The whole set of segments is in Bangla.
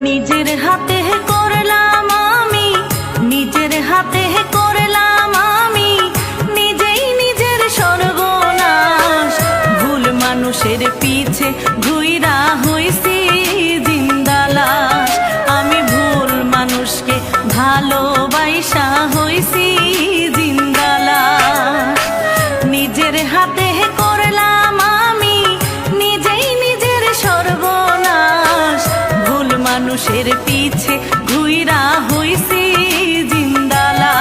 নিজের হাতে করলাম আমি, নিজের হাতে করলাম আমি। নিজেই নিজের সর্বনাশ ভুল মানুষের পিছে ঘুইরা হইছি জিন্দালাশ আমি ভুল মানুষকে ভালোবাসা হইছি। তাদের পিছে ঘুইরা হইছি জিন্দালা।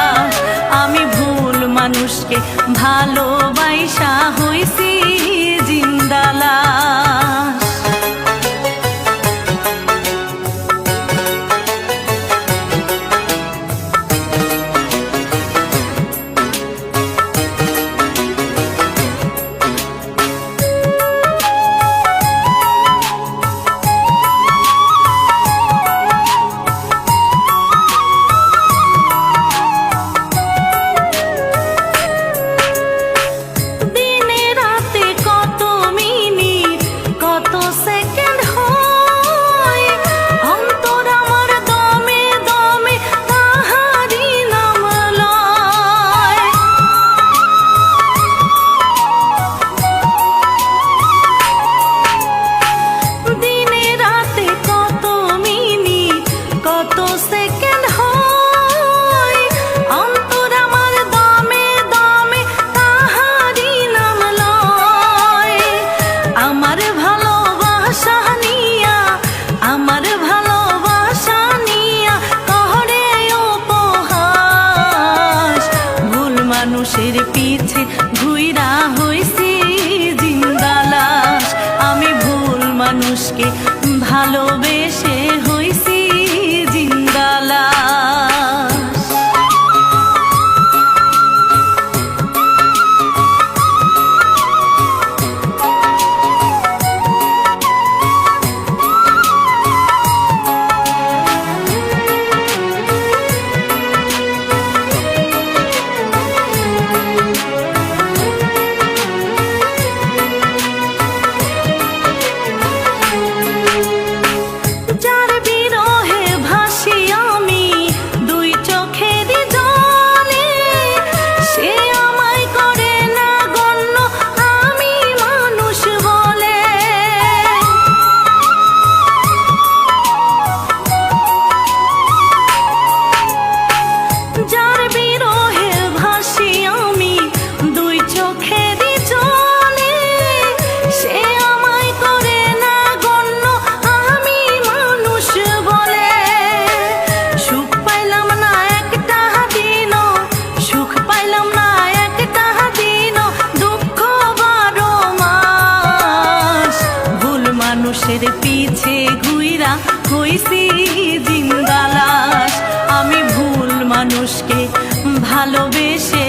আমি ভুল মানুষকে ভালোবাসা হইছি জিন্দালা। লাশের পিছে ঘুইরা হইছি জিন্দালাশ। আমি ভুল মানুষকে ভালোবেসে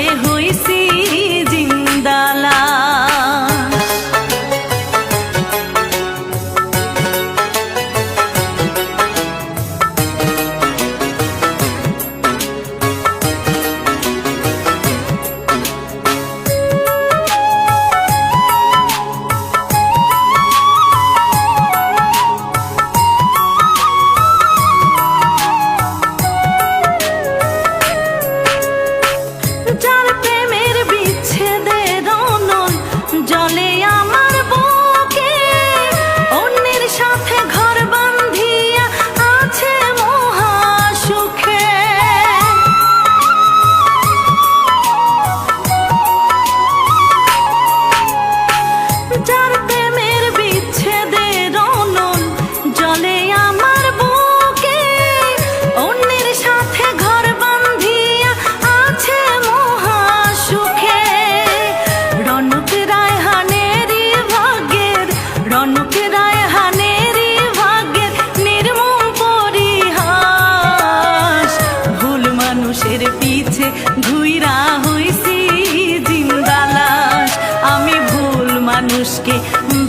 মানুষকে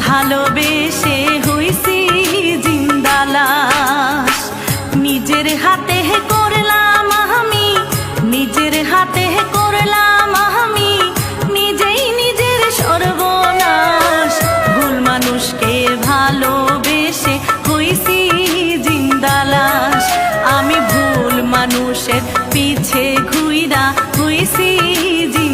ভালোবেসে হইছি জিন্দালাস নিজের হাতে করলাম আমি, নিজের হাতে করলাম আমি, নিজেই নিজের সর্বনাশ। ভুল মানুষকে ভালোবেসে হইছি জিন্দালাস আমি ভুল মানুষের পিছে ঘুইরা হইছি জিন্দালাস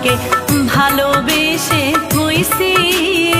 মানুষকে ভালোবেসে জিন্দালাস